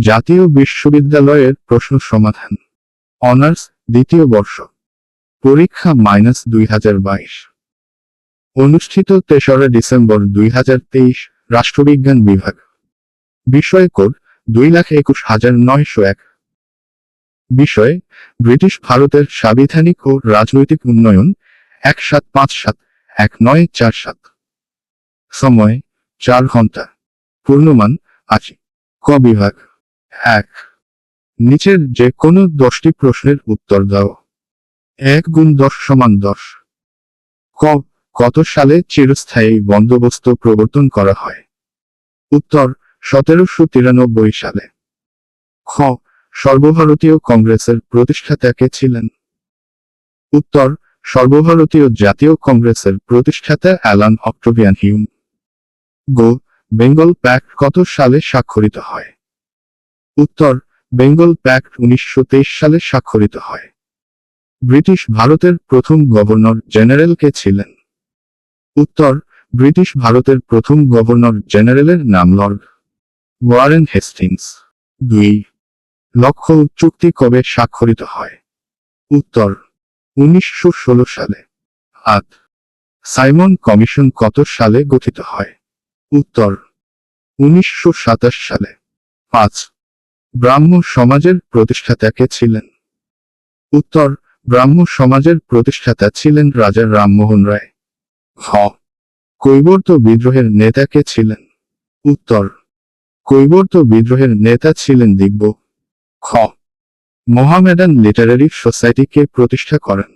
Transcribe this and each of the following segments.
জাতীয় বিশ্ববিদ্যালয়ের প্রশ্ন সমাধান। অনার্স, দ্বিতীয় বর্ষ। পরীক্ষা মাইনাস দুই হাজার বাইশ। অনুষ্ঠিত তেসরা ডিসেম্বর দুই হাজার তেইশ, রাষ্ট্রবিজ্ঞান বিভাগ। বিষয় কোড, দুই লাখ একুশ হাজার নয়শো এক। বিষয়, ব্রিটিশ ভারতের সাংবিধানিক ও রাজনৈতিক উন্নয়ন, এক সাত পাঁচ সাত, এক নয় চার সাত। সময়, চার ঘণ্টা। পূর্ণমান, আশি। ক বিভাগ। এক। নিচের যে কোনো দশটি প্রশ্নের উত্তর দাও। এক গুণ দশ সমান দশ। ক। কত সালে চিরস্থায়ী বন্দোবস্ত প্রবর্তন করা হয়? উত্তর, সতেরোশো তিরানব্বই সালে। খ। সর্বভারতীয় কংগ্রেসের প্রতিষ্ঠাতা কে ছিলেন? উত্তর, সর্বভারতীয় জাতীয় কংগ্রেসের প্রতিষ্ঠাতা অ্যালান অক্টোভিয়ান হিউম। গো। বেঙ্গল প্যাক্ট কত সালে স্বাক্ষরিত হয়? উত্তর, বেঙ্গল প্যাক্ট উনিশশো তেইশ সালে স্বাক্ষরিত হয়। ব্রিটিশ ভারতের প্রথম গভর্নর জেনারেল কে ছিলেন? উত্তর, ব্রিটিশ ভারতের প্রথম গভর্নর জেনারেলের নাম লর্ড ওয়ারেন হেস্টিংস। দুই লক্ষ চুক্তি কবে স্বাক্ষরিত হয়? উত্তর, উনিশশো ষোলো সালে। আট, সাইমন কমিশন কত সালে গঠিত হয়? উত্তর, উনিশশো সাতাশ সালে। পাঁচ ব্রাহ্ম সমাজের প্রতিষ্ঠাতা কে ছিলেন। উত্তর, ব্রাহ্ম সমাজের প্রতিষ্ঠাতা ছিলেন রাজা রামমোহন রায়। হ কৈবর্ত বিদ্রোহের নেতা কে ছিলেন। উত্তর, কৈবর্ত বিদ্রোহের নেতা ছিলেন দিব্য। খ মোহামেডান লিটারারি সোসাইটি কে প্রতিষ্ঠা করেন।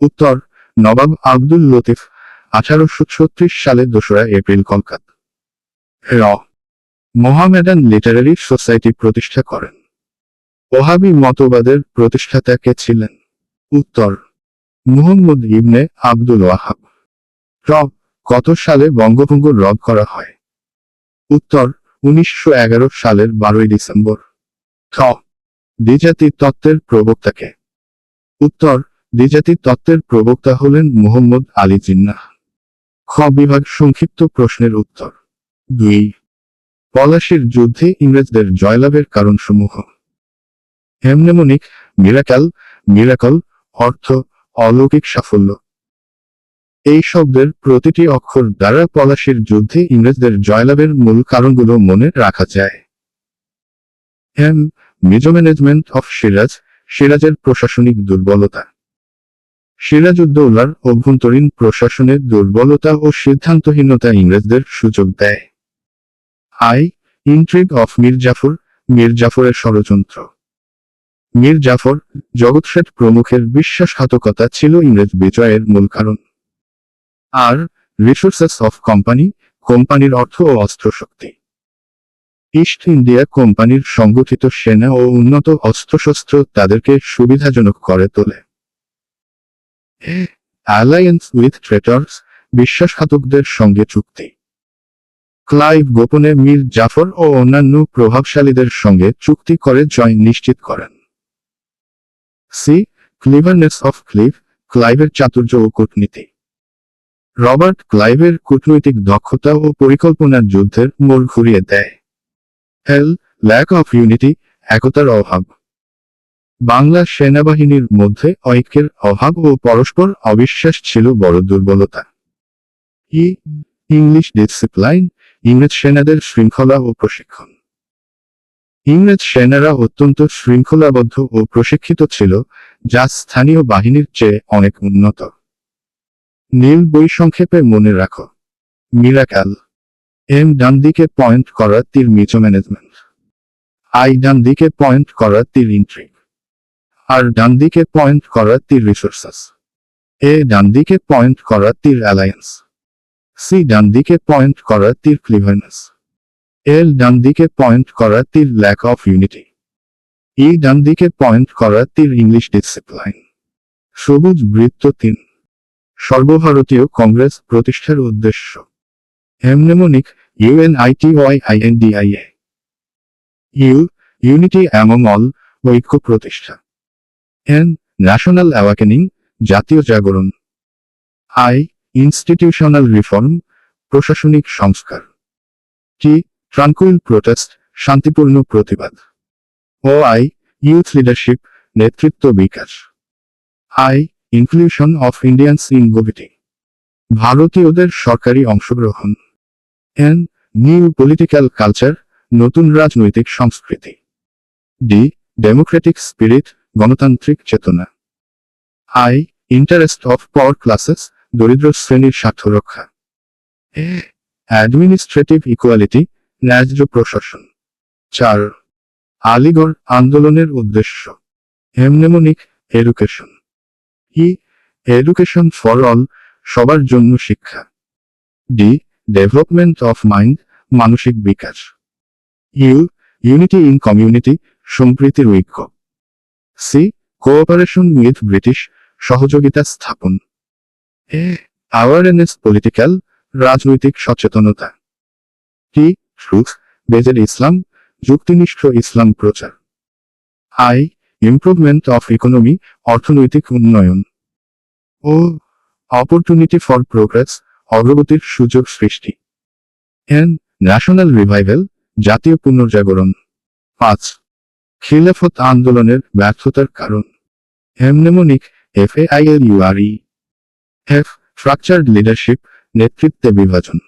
উত্তর, নবাব আব্দুল লতিফ আঠারোশো ছত্রিশ সালে দোসরা এপ্রিল, কলকাতা। র মোহামেডান লিটারারি সোসাইটি প্রতিষ্ঠা করেন। ওহাবি মতবাদের প্রতিষ্ঠাতা কে ছিলেন। উত্তর, মুহম্মদ ইবনে আব্দুল ওয়াহাব। র, কত সালে বঙ্গভঙ্গ রদ করা হয়? উত্তর, উনিশশো সালের বারোই ডিসেম্বর। খ দ্বিজাতি তত্ত্বের প্রবক্তাকে। উত্তর, দ্বিজাতি তত্ত্বের প্রবক্তা হলেন মুহম্মদ আলী জিন্নাহ। খ, বিভাগ সংক্ষিপ্ত প্রশ্নের উত্তর। দুই পলাশির যুদ্ধে ইংরেজদের জয়লাভের কারণসমূহ। হেমনেমনিক মিরাকাল মিরাকল, অর্থ, অলৌকিক সাফল্য। এই শব্দের প্রতিটি অক্ষর দ্বারা পলাশির যুদ্ধে ইংরেজদের জয়লাভের মূল কারণগুলো মনে রাখা যায়। হেম মিজো ম্যানেজমেন্ট অফ সিরাজ, সিরাজের প্রশাসনিক দুর্বলতা। সিরাজউদ্দৌলার অভ্যন্তরীণ প্রশাসনের দুর্বলতা ও সিদ্ধান্তহীনতা ইংরেজদের সুযোগ দেয়। I, intrigue of Mir Jafar Mir জাফরের ষড়যন্ত্র। মীর জাফর জগৎ শেঠ প্রমুখের বিশ্বাসঘাতকতা ছিল ইংরেজ বিজয়ের মূল কারণ। আর রিসোর্সেস অফ কোম্পানি কোম্পানির অর্থ ও অস্ত্রশক্তি। ইস্ট ইন্ডিয়া কোম্পানির সংগঠিত সেনা ও উন্নত অস্ত্রশস্ত্র তাদেরকে সুবিধাজনক করে তোলে। অ্যালায়েন্স উইথ ট্রেটার্স বিশ্বাসঘাতকদের সঙ্গে চুক্তি। ক্লাইভ গোপনে মীর জাফর ও অন্যান্য প্রভাবশালীদের সঙ্গে চুক্তি করে জয় নিশ্চিত করেন। সি, ক্লিভারনেস অফ ক্লিভ, ক্লাইভের চাতুর্য ও কূটনীতি। রবার্ট ক্লাইভের কূটনৈতিক দক্ষতা ও পরিকল্পনার যুদ্ধের মোড় ঘুরিয়ে দেয়। এল ল্যাক অফ ইউনিটি, একতার অভাব। বাংলা সেনাবাহিনীর মধ্যে ঐক্যের অভাব ও পরস্পর অবিশ্বাস ছিল বড় দুর্বলতা। ই, ইংলিশ ডিসিপ্লাইন ইংরেজ সেনাদের শৃঙ্খলা ও প্রশিক্ষণ। ইংরেজ সেনারা অত্যন্ত শৃঙ্খলাবদ্ধ ও প্রশিক্ষিত ছিল, যা স্থানীয় বাহিনীর চেয়ে অনেক উন্নত। নীল বই সংক্ষেপে মনে রাখো। মিরাকাল। এম ডান দিকে পয়েন্ট করা তীর মিচো ম্যানেজমেন্ট। আই ডান দিকে পয়েন্ট করা তীর ইন্ট্রিক আর ডান দিকে পয়েন্ট করা তীর রিসোর্সেস। এ ডান দিকে পয়েন্ট করা তীর অ্যালায়েন্স। সি ডান দিকে পয়েন্ট করা তীর ক্লিভারনেস এল ডান দিকে পয়েন্ট করা তীর ল্যাক অফ ইউনিটি ই ডান দিকে পয়েন্ট করা তীর ইংলিশ ডিসিপ্লাইন সবুজ বৃত্ত তিন। সর্বভারতীয় কংগ্রেস প্রতিষ্ঠার উদ্দেশ্য। Mnemonic I N D I A U unity among all ঐক্য প্রতিষ্ঠা। এন ন্যাশনাল অ্যাওয়াকেনিং জাতীয় জাগরণ। আই ইনস্টিটিউশনাল রিফর্ম, প্রশাসনিক সংস্কার। টি ট্রানকুইল প্রোটেস্ট, শান্তিপূর্ণ প্রতিবাদ। ও আই ইউথ লিডারশিপ, নেতৃত্ব বিকাশ। I, inclusion of Indians in government ভারতীয়দের সরকারি অংশগ্রহণ। এন, নিউ পলিটিক্যাল কালচার, নতুন রাজনৈতিক সংস্কৃতি। ডি, ডেমোক্রেটিক স্পিরিট, গণতান্ত্রিক চেতনা। I, interest of power classes দরিদ্র শ্রেণির স্বার্থ রক্ষা। অ্যাডমিনিস্ট্রেটিভ ইকুয়ালিটি ন্যায্য প্রশাসন। চার, আলিগড় আন্দোলনের উদ্দেশ্য। Mnemonic education E education for all সবার জন্য শিক্ষা। ডি ডেভেলপমেন্ট অফ মাইন্ড মানসিক বিকাশ। ইউ ইউনিটি ইন কমিউনিটি সম্প্রীতির ঐক্য। সি কোঅপারেশন উইথ ব্রিটিশ সহযোগিতা স্থাপন। অ্যাওয়ারনেস পলিটিক্যাল রাজনৈতিক সচেতনতা। টি ট্রুথ বেজের ইসলাম, যুক্তিনিষ্ঠ ইসলাম প্রচার। আই ইমপ্রুভমেন্ট অফ ইকোনমি অর্থনৈতিক উন্নয়ন। ও অপরচুনিটি ফর প্রোগ্রেস অগ্রগতির সুযোগ সৃষ্টি। এন ন্যাশনাল রিভাইভেল জাতীয় পুনর্জাগরণ। পাঁচ, খিলাফত আন্দোলনের ব্যর্থতার কারণ। Mnemonic F A I L U R E F fractured leadership নেতৃত্বে বিভাজন।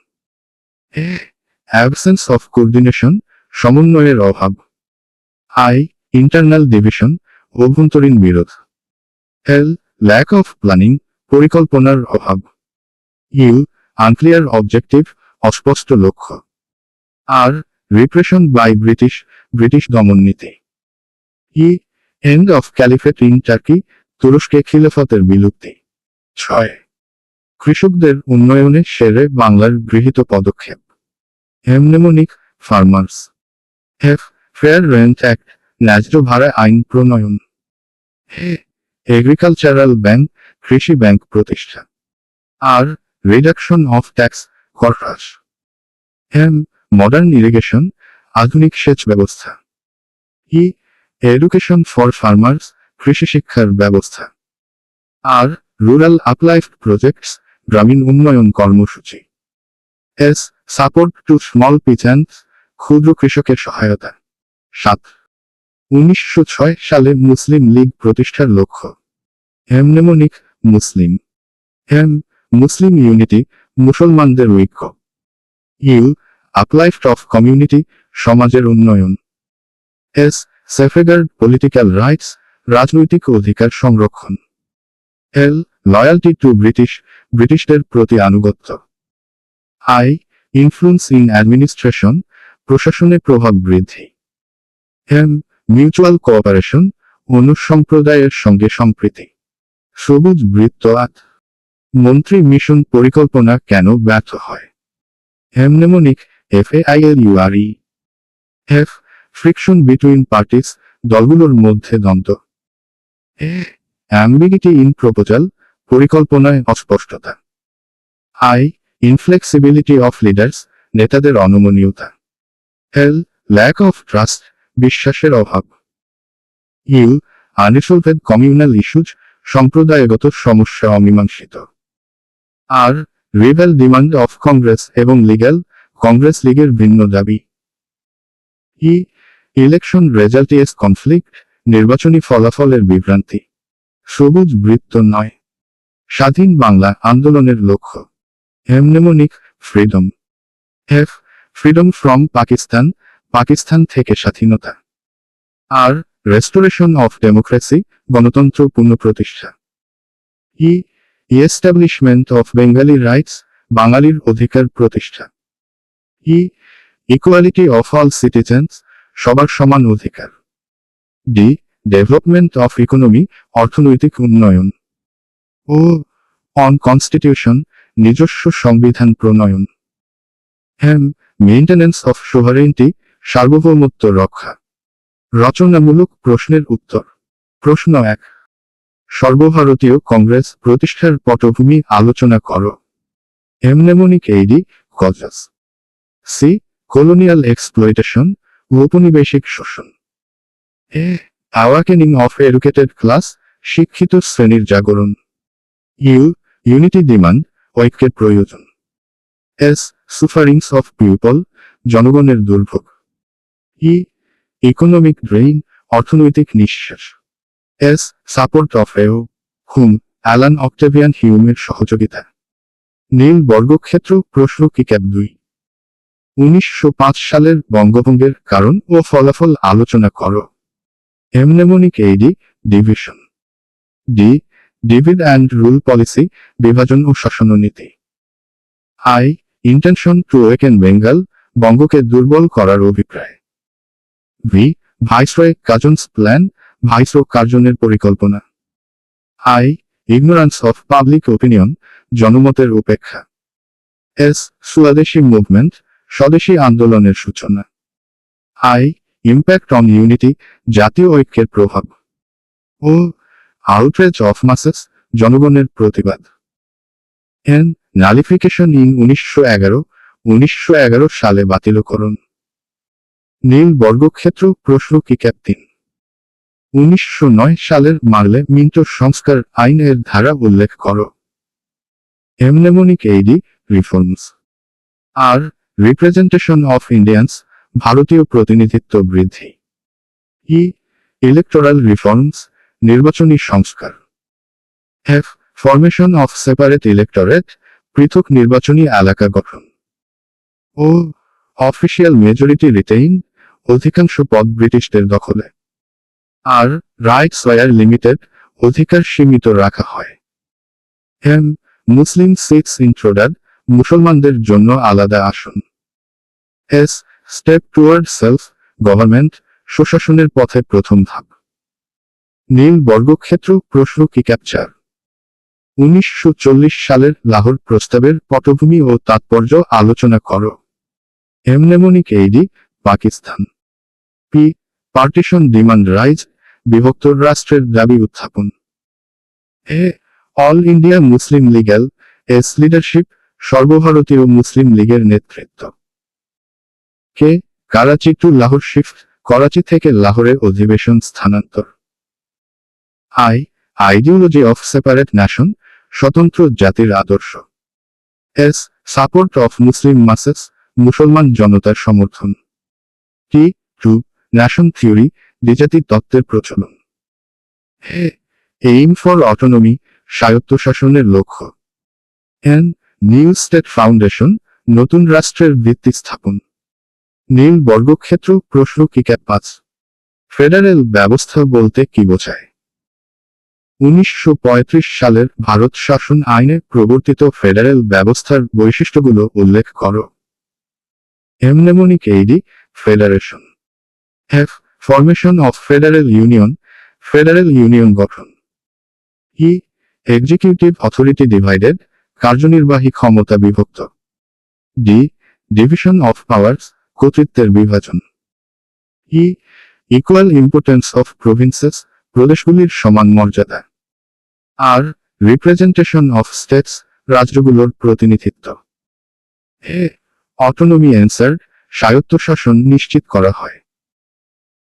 অ্যাবসেন্স অফ কোঅর্ডিনেশন সমন্বয়ের অভাব। আই ইন্টারনাল ডিভিশন অভ্যন্তরীণ বিরোধ। এল ল্যাক অফ প্ল্যানিং পরিকল্পনার অভাব। ইউ আনক্লিয়ার অবজেক্টিভ অস্পষ্ট লক্ষ্য। R repression by British British দমন নীতি। E end of caliphate in Turkey তুরস্কে খিলাফতের বিলুপ্তি। ছয় কৃষকদের উন্নয়নে সেরে বাংলার গৃহীত পদক্ষেপ। Mnemonic farmers F fair rent act ন্যায্য ভাড়া আইন প্রণয়ন। হে এগ্রিকালচারাল ব্যাংক কৃষি ব্যাংক প্রতিষ্ঠা আর রিডাকশন অফ ট্যাক্স কর এম মডার্ন ইরিগেশন আধুনিক সেচ ব্যবস্থা। ই এডুকেশন ফর ফার্মার্স কৃষি শিক্ষার ব্যবস্থা। আর রুরাল আপলাইফ প্রজেক্টস গ্রামীণ উন্নয়ন কর্মসূচি। S, support to small peasants ক্ষুদ্র কৃষকের সহায়তা। সাত, উনিশশো সালে মুসলিম লীগ প্রতিষ্ঠার লক্ষ্য। হেমনেমনিক মুসলিম। হেম মুসলিম ইউনিটি, মুসলমানদের ঐক্য। ইউ, আপলাইফট অফ কমিউনিটি, সমাজের উন্নয়ন। এস, সেফেগার্ড পলিটিক্যাল রাইটস, রাজনৈতিক অধিকার সংরক্ষণ। এল লয়ালটি টু ব্রিটিশ ব্রিটিশদের প্রতি আনুগত্য। আই ইনফ্লুয়েন্স ইন অ্যাডমিনিস্ট্রেশন প্রশাসনে প্রভাব বৃদ্ধি। এম মিউচুয়াল কোঅপারেশন অনুসম্প্রদায়ের সঙ্গে সম্প্রীতি। সবুজ বৃত্ত আত। মন্ত্রী মিশন পরিকল্পনা কেন ব্যর্থ হয়? Mnemonic F A I L U R E F friction between parties দলগুলোর মধ্যে দ্বন্দ্ব। অ্যাম্বিগিটি ইন প্রপোজাল পরিকল্পনায় অস্পষ্টতা। আই ইনফ্লেক্সিবিলিটি অফ লিডার্স নেতাদের অনমনীয়তা। এল ল্যাক অফ ট্রাস্ট বিশ্বাসের অভাব। ইউ আনরিসলভেড কমিউনাল ইস্যুজ সম্প্রদায়গত সমস্যা অমীমাংসিত। R rival demand of Congress এবং লিগ্যাল কংগ্রেস লীগের ভিন্ন দাবি। E election result is conflict নির্বাচনী ফলাফলের বিভ্রান্তি। সবুজ বৃত্ত নয়। স্বাধীন বাংলা আন্দোলনের লক্ষ্য। Mnemonic freedom F freedom from Pakistan Pakistan থেকে স্বাধীনতা। আর রেস্টোরেশন অফ ডেমোক্রেসি গণতন্ত্র পুনঃপ্রতিষ্ঠা। E establishment of Bengali rights বাঙালির অধিকার প্রতিষ্ঠা E equality of all citizens সবার সমান অধিকার ডি ডেভেলপমেন্ট অফ ইকোনমি অর্থনৈতিক উন্নয়ন ও অন কনস্টিটিউশন নিজস্ব সংবিধান প্রণয়ন। হ্যাম মেইনটেনেন্স অফ সোভারেন্টি সার্বভৌমত্ব রক্ষা। রচনামূলক প্রশ্নের উত্তর। প্রশ্ন এক। সর্বভারতীয় কংগ্রেস প্রতিষ্ঠার পটভূমি আলোচনা করো। Mnemonic aid causes C colonial exploitation ঔপনিবেশিক শোষণ। A awakening of educated class শিক্ষিত শ্রেণির জাগরণ। ইউ, ইউনিটি ডিমান্ড, ঐক্যের প্রয়োজন। এস সুফারিংস অফ পিউপল জনগণের দুর্ভোগ। ই, ইকোনমিক ড্রেইন অর্থনৈতিক নিঃশ্বাস। এস, সাপোর্ট অফ এও, হুম, অ্যালান অক্টেভিয়ান হিউমের সহযোগিতা। নীল বর্গক্ষেত্র, প্রশ্ন কি ক্যাপ দুই। উনিশশো সালের বঙ্গভঙ্গের কারণ ও ফলাফল আলোচনা করো। Mnemonic aid division. D divide and rule policy, বিভাজন ও শাসননীতি I, intention to weaken Bengal, বঙ্গকে দুর্বল করার অভিপ্রায়। V, viceroy Curzon's plan viceroy কার্জনের পরিকল্পনা। I, ignorance of public opinion, জনমতের উপেক্ষা। এস সুয়াদেশী মুভমেন্ট, স্বদেশী আন্দোলনের সূচনা। আই, ইম্প্যাক্ট অন ইউনিটি, জাতীয় ঐক্যের প্রভাব। ও আউটরেজ অফ মাসেস জনগণের প্রতিবাদ এন নালিফিকেশন ইন উনিশশো এগারো উনিশশো এগারো সালে বাতিলকরণ নীল বর্গক্ষেত্র প্রশ্ন কি ক্যাপ্টিন উনিশশো নয় সালের মারলে মিন্টো সংস্কার আইনের ধারা উল্লেখ করো mnemonic aid reforms R representation of Indians ভারতীয় প্রতিনিধিত্ব বৃদ্ধি ই ইলেকটোরাল রিফর্মস নির্বাচনী সংস্কার। F formation of separate electorate পৃথক নির্বাচনী এলাকা গঠন। ও অফিসিয়াল মেজরিটি রিটেইন অধিকাংশ পদ ব্রিটিশদের দখলে। আর রাইটস ওয়ার লিমিটেড অধিকার সীমিত রাখা হয়। এম মুসলিম সিটস ইন্ট্রোডাড মুসলমানদের জন্য আলাদা আসন। S step toward self government সুশাসনের পথে প্রথম ধাপ। নীল বর্গক্ষেত্র প্রশ্ন কি ক্যাপচার উনিশশো চল্লিশ সালের লাহোর প্রস্তাবের পটভূমি ও তাৎপর্য আলোচনা করো। Mnemonic aid Pakistan. P partition demand rise বিভক্ত রাষ্ট্রের দাবি উত্থাপন। A all India Muslim legal S leadership সর্বভারতীয় মুসলিম লীগের নেতৃত্ব। K Karachi to Lahore shift Karachi থেকে লাহোরে অধিবেশন স্থানান্তর। I ideology of separate nation স্বতন্ত্র জাতির আদর্শ। S support of Muslim masses মুসলমান জনতার সমর্থন। টি, টু ন্যাশন থিওরি দ্বিজাতি তত্ত্বের প্রচলন। হে এইম ফর অটোনমি স্বায়ত্তশাসনের লক্ষ্য। এন নিউ স্টেট ফাউন্ডেশন নতুন রাষ্ট্রের ভিত্তি স্থাপন। নীল বর্গক্ষেত্র প্রশ্ন কি ক্যাপ পাঁচ ফেডারেল ব্যবস্থা বলতে কি বোঝায়? উনিশশো পঁয়ত্রিশ সালের ভারত শাসন আইনে প্রবর্তিত ফেডারেল ব্যবস্থার বৈশিষ্ট্যগুলো উল্লেখ করো। Mnemonic aid federation. F, formation of federal union federal union গঠন। ই, এক্সিকিউটিভ অথরিটি ডিভাইডেড, কার্যনির্বাহী ক্ষমতা বিভক্ত। ডি, ডিভিশন অফ পাওয়ার্স, কর্তৃত্বের বিভাজন। E, equal importance of provinces, প্রদেশগুলির সমান মর্যাদা। আর রিপ্রেজেন্টেশন অফ স্টেটস রাজ্যগুলোর প্রতিনিধিত্ব। এ অটোনমি অ্যান্সার স্বায়ত্তশাসন নিশ্চিত করা হয়।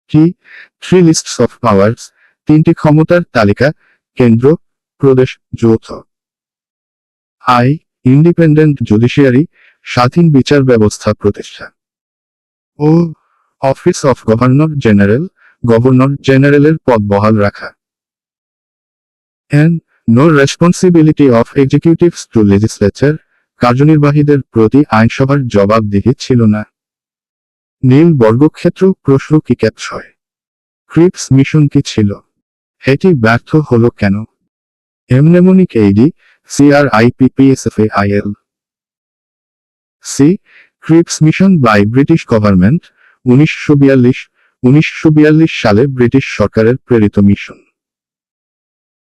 T three lists of powers তিনটি ক্ষমতার তালিকা, কেন্দ্র, প্রদেশ, যৌথ। আই ইন্ডিপেন্ডেন্ট জুডিশিয়ারি স্বাধীন বিচার ব্যবস্থা প্রতিষ্ঠা। O office of governor general governor জেনারেলের পদ বহাল রাখা। N no responsibility of executives to legislature কার্যনির্বাহীদের প্রতি আইনসভার জবাবদিহি ছিল না। নীল বর্গক্ষেত্র প্রশ্ন কি ক্যাপ ছয়? ক্রিপস মিশন কি ছিল? এটি ব্যর্থ হলো কেন? Mnemonic aid CRIPPS FAIL C Cripps mission by British government, উনিশশো বিয়াল্লিশ, উনিশশো সালে ব্রিটিশ সরকারের প্রেরিত mission.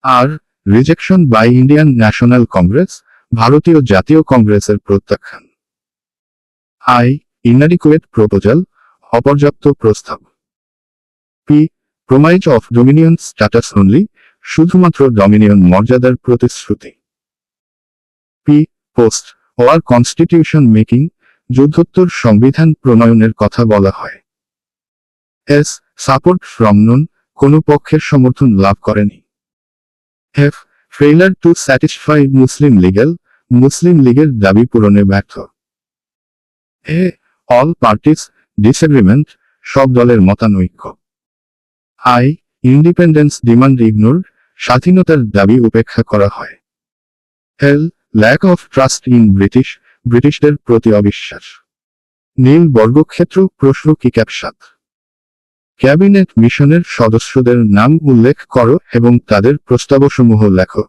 R rejection by Indian national Congress ভারতীয় জাতীয় কংগ্রেসের প্রত্যাখ্যান। আই ইনাডিকুয়েট প্রপোজাল অপর্যাপ্ত প্রস্তাব। P promise of dominion status only শুধুমাত্র ডমিনিয়ন মর্যাদার প্রতিশ্রুতি। P post war constitution making যুদ্ধোত্তর সংবিধান প্রণয়নের কথা বলা হয়। এস সাপোর্ট ফ্রম নন কোনো পক্ষের সমর্থন লাভ করেনি। F failure to satisfy Muslim League Muslim লীগের দাবি পূরণে ব্যর্থ। এ অল পার্টিস ডিসএগ্রিমেন্ট সব দলের মতানৈক্য। আই ইন্ডিপেন্ডেন্স ডিমান্ড ইগনোর স্বাধীনতার দাবি উপেক্ষা করা হয়। L lack of trust in British ব্রিটিশদের প্রতি অবিশ্বাস। নীল বর্গক্ষেত্র প্রশ্ন কি ক্যাপসাত? ক্যাবিনেট মিশনের সদস্যদের নাম উল্লেখ করো এবং তাদের প্রস্তাবসমূহ লেখো।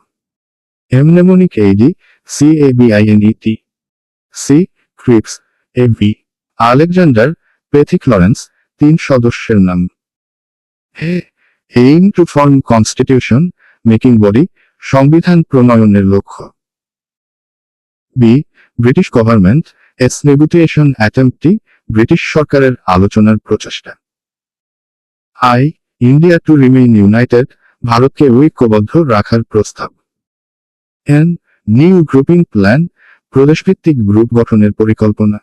Mnemonic aid C A B I N E T C Cripps A V Alexander, Pethick Lawrence, তিন সদস্যের নাম। A aim to form constitution, making body, সংবিধান প্রণয়নের লক্ষ্য। B British government, S negotiation attempt, British সরকারের আলোচনার প্রচেষ্টা। I, India to remain united, ভারতকে ঐক্যবদ্ধ রাখার প্রস্তাব। এন, নিউ গ্রুপিং প্ল্যান, প্রদেশভিত্তিক গ্রুপ গঠনের পরিকল্পনা।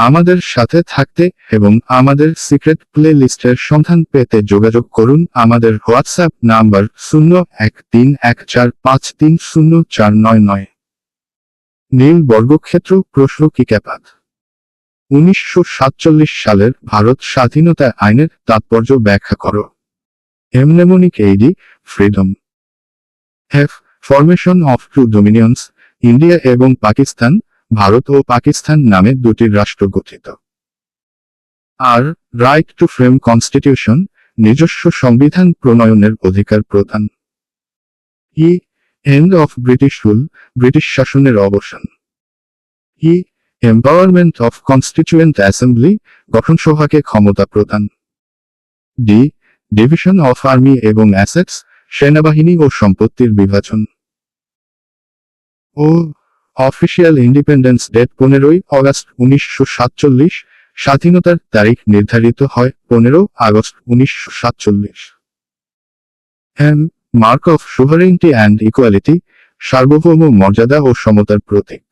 আমাদের সাথে থাকতে এবং আমাদের সিক্রেট প্লে লিস্টের সন্ধান পেতে যোগাযোগ করুন আমাদের হোয়াটসঅ্যাপ নাম্বার শূন্য এক তিন এক চার পাঁচ তিন শূন্য চার নয় নয়। নীল বর্গক্ষেত্র প্রশ্ন কি ক্যাপাত? উনিশশো সালের ভারত স্বাধীনতা আইনের তাৎপর্য ব্যাখ্যা করো। Mnemonic aid freedom have formation of two dominions India এবং পাকিস্তান ভারত ও পাকিস্তান নামে দুটি রাষ্ট্র গঠিত। R right to frame constitution নিজস্ব সংবিধান প্রণয়নের অধিকার প্রদান E end of British rule British শাসনের অবসান। E empowerment of constituent assembly গঠনসভাকে ক্ষমতা প্রদান ডি ডিভিশন অফ আর্মি এবং অ্যাসেটস সেনাবাহিনী ও সম্পত্তির বিভাজন। ও অফিসিয়াল ইন্ডিপেন্ডেন্স ডেট পনেরোই অগাস্ট উনিশশো সাতচল্লিশ, স্বাধীনতার তারিখ নির্ধারিত হয় পনেরো আগস্ট উনিশশো সাতচল্লিশ। Mark of sovereignty and equality, সার্বভৌম মর্যাদা ও সমতার প্রতীক।